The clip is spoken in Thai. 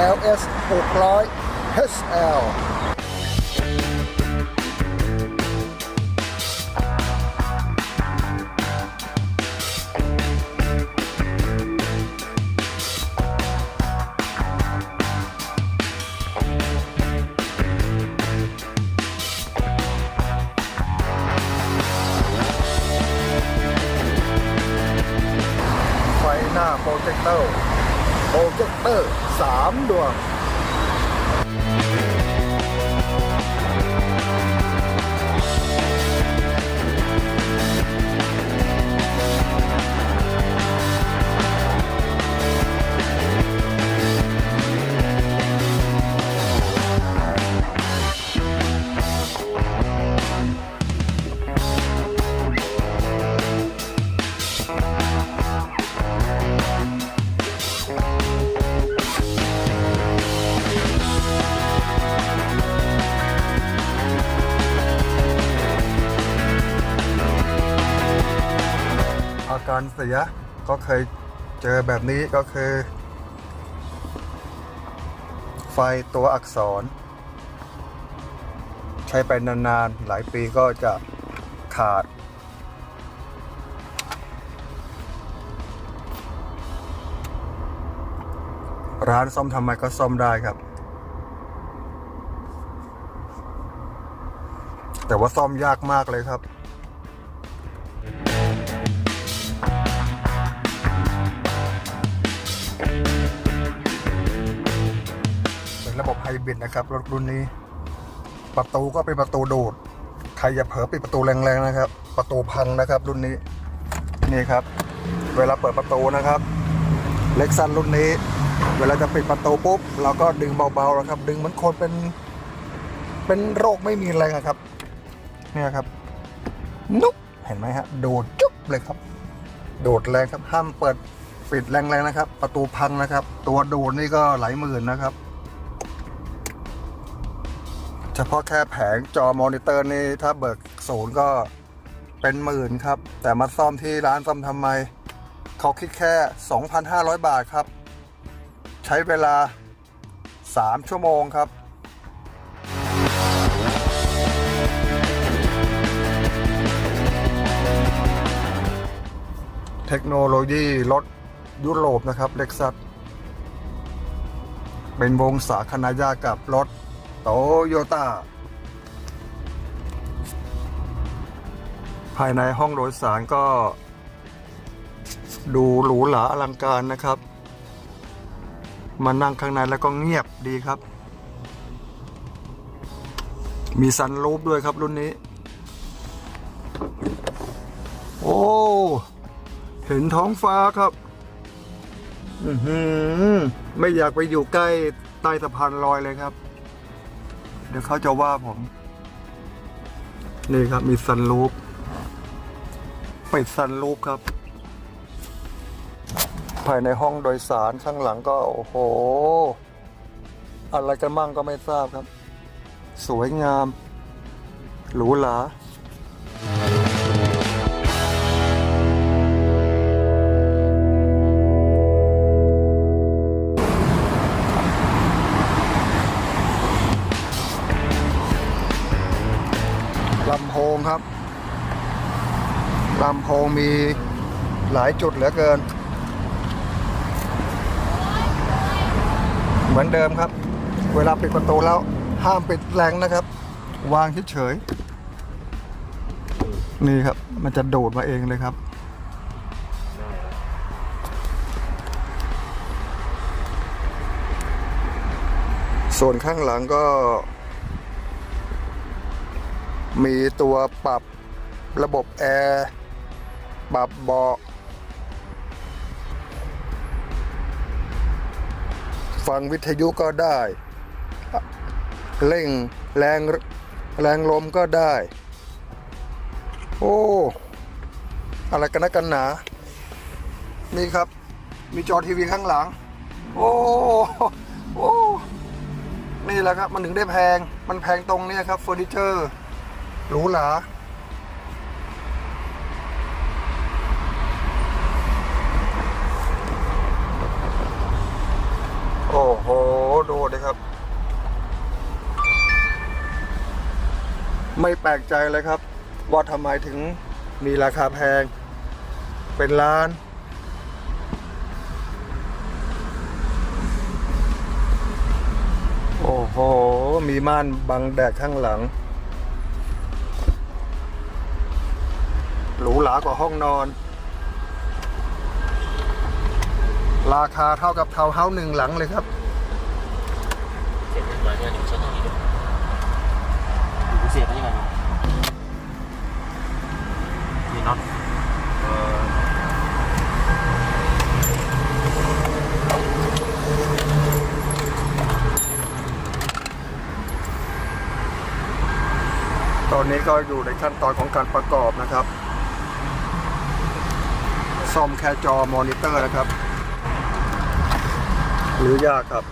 Lexus รุ่น LS 600 HL ไฟหน้าโปรเจคเตอร์โปรเจค เตอร์ 3 ดวง อาการเสียก็เคยเจอแบบนี้ก็คือ ไฟตัวอักษร ใช้ไปนานๆ หลายปีก็จะขาด ร้านซ่อมทำไมก็ซ่อมได้ครับ แต่ว่าซ่อมยากมากเลยครับ บบไฮบริดนะครับรถรุ่นนี้ ประตูก็เป็นประตูโดด ใครอย่าเผลอปิดประตูแรงๆนะครับ ประตูพังนะครับรุ่นนี้ นี่ครับ เวลาเปิดประตูนะครับเล็กซันรุ่นนี้ เวลาจะปิดประตูปุ๊บเราก็ดึงเบาๆนะครับ ดึงเหมือนคนเป็น เป็นโรคไม่มีแรงอะครับ เนี่ยครับ นุ๊บเห็นไหมฮะโดดจุ๊บเลยครับ โดดแรงครับห้ามเปิดปิดแรงๆนะครับ ประตูพังนะครับ ตัวโดดนี่ก็หลายหมื่นนะครับ ฉพาะแค่แผงจอมอนิเตอร์นี่ถ้าเบิกศูนย์ก็เป็นหมื่นครับ แต่มาซ่อมที่ร้านซ่อมทำไม เขาคิดแค่ 2,500 บาทครับ ใช้เวลา 3 ชั่วโมงครับเทคโนโลยีรถยุโรปนะครับเล็กซัสเป็นวงสาคณะยากับรถ โตโยต้า ภายในห้องโดยสารก็ ดูหรูหราอลังการนะครับ มานั่งข้างในแล้วก็เงียบดีครับ มีซันรูปด้วยครับรุ่นนี้ โอ้ เห็นท้องฟ้าครับอือหือไม่อยากไปอยู่ใกล้ใต้สะพานลอยเลยครับ เดี๋ยวเขาจะว่าผม นี่ครับมีซันรูปปิดซันรูปครับ ภายในห้องโดยสารข้างหลังก็ โอ้โห อะไรกันมั่งก็ไม่ทราบครับ สวยงาม หรูหรา ครับลำโพงมีหลายจุดเหลือเกิน เหมือนเดิมครับ เวลาปิดประตูแล้วห้ามปิดแรงนะครับ วางเฉยๆนี่ครับ มันจะโดดมาเองเลยครับส่วนข้างหลังก็ มีตัวปรับระบบแอร์ปรับเบาะฟังวิทยุก็ได้ เร่งแรงแรงลมก็ได้ โอ้ อะไรกันนะกันหนา นี่ครับ มีจอทีวีข้างหลัง โอ้ โอ้ นี่แหละครับ มันถึงได้แพง มันแพงตรงเนี้ยครับเฟอร์นิเจอร์ หรูหราโอ้โห ดูดิครับ ไม่แปลกใจเลยครับ ว่าทำไมถึงมีราคาแพง เป็นล้านโอ้โห มีม่านบังแดดข้างหลัง หรูหรากว่าห้องนอน ราคาเท่ากับทาวน์เฮาส์หนึ่งหลังเลยครับเสียบมาเนี่ยหนึ่งชั้นอย่างนี้ด้วยดูเสียบได้ยังไงมีน็อตเอ่อตอนนี้ก็อยู่ในขั้นตอนของการประกอบนะครับ ซ่อมแค่จอมอนิเตอร์นะครับหรือยากครับ